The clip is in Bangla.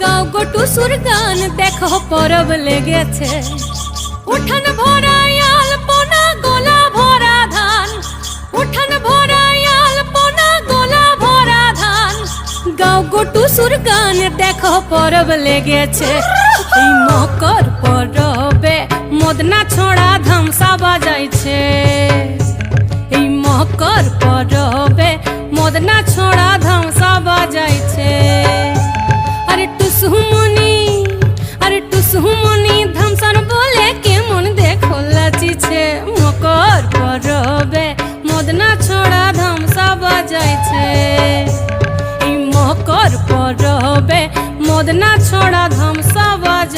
টুসুর গান দেখো পরব লেগেছে। উঠান ভরা আলপনা গোলা ভরা ধান। উঠান ভরা আলপনা গোলা ভরা ধান। গাও গো টুসুর গান দেখো পরব লেগেছে। এই মকর পরবে, মদনা ছড়া ধামসা বাজাইছে। এই মকর পরবে, মদনা বাজাইছে। এই মকর পরবে মদনা ছড়া ধামসা বাজাই